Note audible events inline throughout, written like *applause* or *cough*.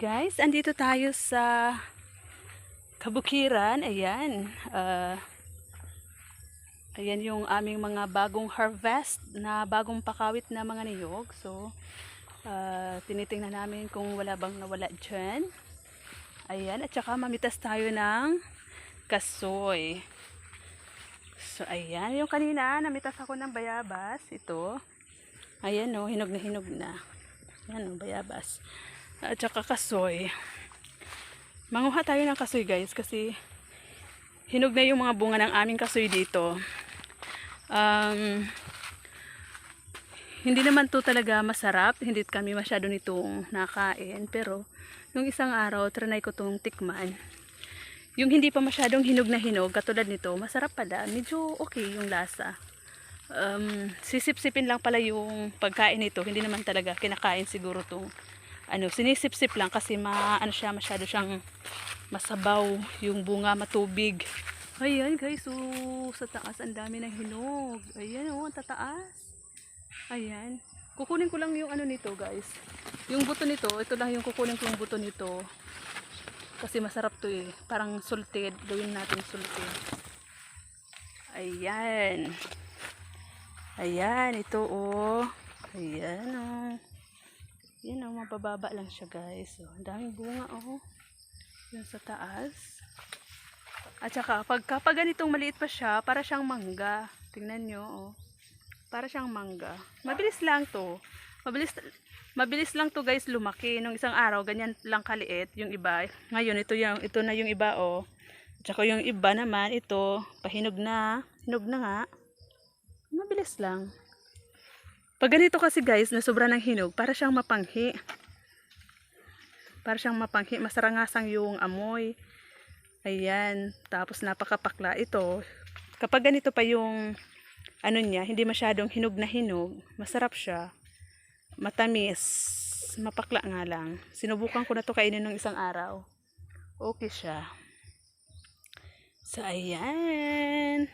guys, andito tayo sa Kabukiran. Ayan. ah, ayan yung aming mga bagong harvest na bagong pakawit na mga niyog. So, ah, tinitingnan namin kung wala bang nawala dyan. Ayan. At saka mamitas tayo ng kasoy. So, ayan. Yung kanina, namitas ako ng bayabas. Ito. Ayan o, hinog na hinog na. Ayan o, bayabas. At saka kasoy. Manguha tayo ng kasoy guys kasi hinog na yung mga bunga ng aming kasoy dito. Um, hindi naman to talaga masarap. Hindi kami masyado nitong nakain. Pero, nung isang araw, trinay ko tong tikman. Yung hindi pa masyadong hinog na hinog, katulad nito, masarap pala. Medyo okay yung lasa. Um, sisip-sipin lang pala yung pagkain nito. Hindi naman talaga kinakain siguro tong ano, sinisip-sip lang kasi ma, ano siya, masyado siyang masabaw, yung bunga matubig. Ayan guys, oh, sa taas ang dami ng hinog. Ayan oh, ang tataas. Ayan. Kukunin ko lang yung ano nito guys. Yung buto nito, ito lang yung kukunin ko yung buto nito. Kasi masarap to eh. Parang salted. Gawin natin salted. Ayan. Ayan, ito oh. Ayan oh. Yan oh, mabababa lang siya guys. Oh, ang daming bunga oh. Yan sa taas. At saka, pag, kapag ganitong maliit pa siya, para siyang mangga. Tingnan nyo oh. Para siyang mangga. Mabilis lang to. Mabilis, mabilis lang to guys lumaki. Nung isang araw, ganyan lang kaliit yung iba. Ngayon, ito, yung, ito na yung iba oh. At saka yung iba naman, ito, pahinog na. Hinog na nga. Mabilis lang. Pag ganito kasi guys, na sobra ng hinog, para siyang mapanghi. Para siyang mapanghi. Masarangasang yung amoy. Ayan. Tapos napakapakla. Ito, kapag ganito pa yung ano niya, hindi masyadong hinog na hinog, masarap siya. Matamis. Mapakla nga lang. Sinubukan ko na to kainin ng isang araw. Okay siya. So, ayan.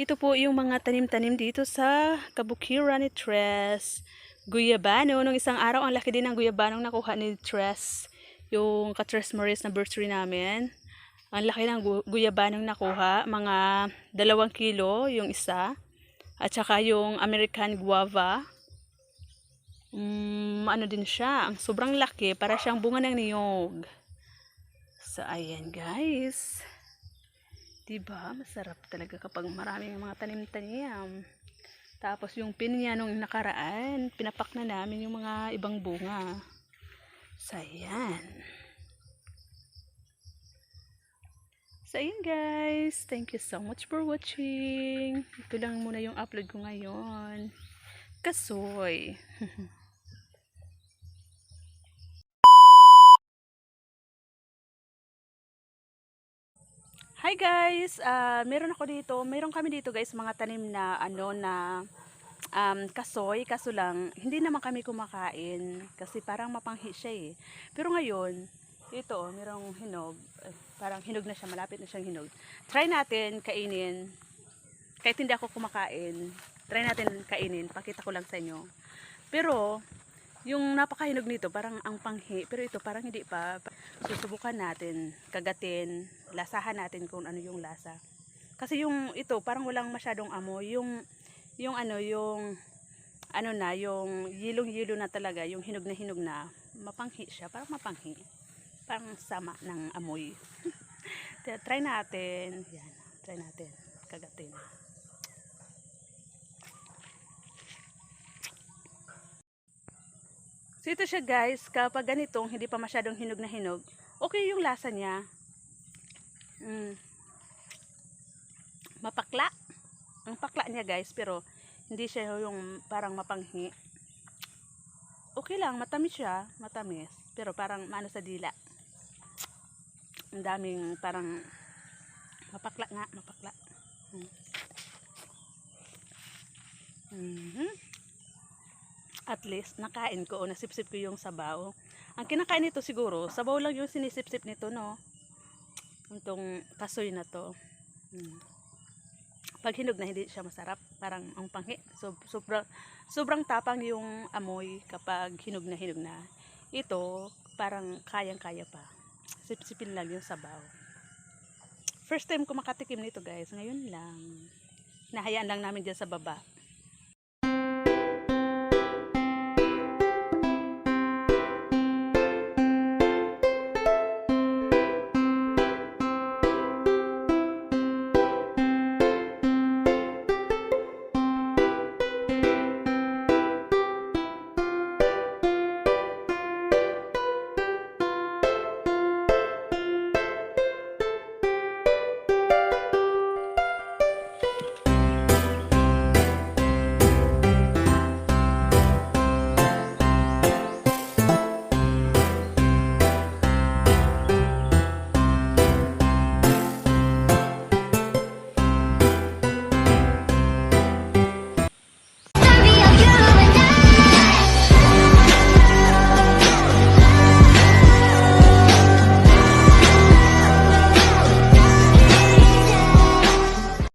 Ito po yung mga tanim-tanim dito sa Kabukiran ni Tres. Guyabano. Nung isang araw, ang laki din ng guyabanong nakuha ni Tres. Yung ka-Tres Maurice na bursary namin. Ang laki ng gu- guyabanong nakuha. Mga dalawang kilo yung isa. At saka yung American Guava. Mm, ano din siya. Ang sobrang laki. Para siyang bunga ng niyog. So, ayan guys. Diba? Masarap talaga kapag maraming mga tanim-tanim. Tapos yung pinya nung nakaraan, pinapak na namin yung mga ibang bunga. So, ayan. So, ayan guys. Thank you so much for watching. Ito lang muna yung upload ko ngayon. Kasoy. *laughs* Hi guys, Ah, meron ako dito, meron kami dito guys mga tanim na ano na um, kasoy, kaso lang hindi naman kami kumakain kasi parang mapanghi siya eh. Pero ngayon, ito oh, merong hinog, eh, parang hinog na siya, malapit na siyang hinog. Try natin kainin. Kahit hindi ako kumakain, try natin kainin, pakita ko lang sa inyo. Pero yung napakahinog nito, parang ang panghi. Pero ito, parang hindi pa. Susubukan natin, kagatin, lasahan natin kung ano yung lasa. Kasi yung ito, parang walang masyadong amoy. Yung, yung ano, yung, ano na, yung yilong-yilo na talaga, yung hinog na hinog na, mapanghi siya. Parang mapanghi. Parang sama ng amoy. *laughs* Try natin. Yan, try natin. Kagatin. So ito siya guys, kapag ganitong hindi pa masyadong hinog na hinog, okay yung lasa niya. Mm. Mapakla. Ang pakla niya guys, pero hindi siya yung parang mapanghi. Okay lang, matamis siya, matamis. Pero parang maano sa dila. Ang daming parang mapakla nga, mapakla. Mm. Mhm at least nakain ko o nasipsip ko yung sabaw. Ang kinakain nito siguro, sabaw lang yung sinisipsip nito, no? Itong kasoy na to. Hmm. Pag hinog na hindi siya masarap, parang ang panghi. So, sobrang, sobrang tapang yung amoy kapag hinog na hinog na. Ito, parang kayang-kaya pa. Sipsipin lang yung sabaw. First time ko makatikim nito guys. Ngayon lang. Nahayaan lang namin dyan sa baba.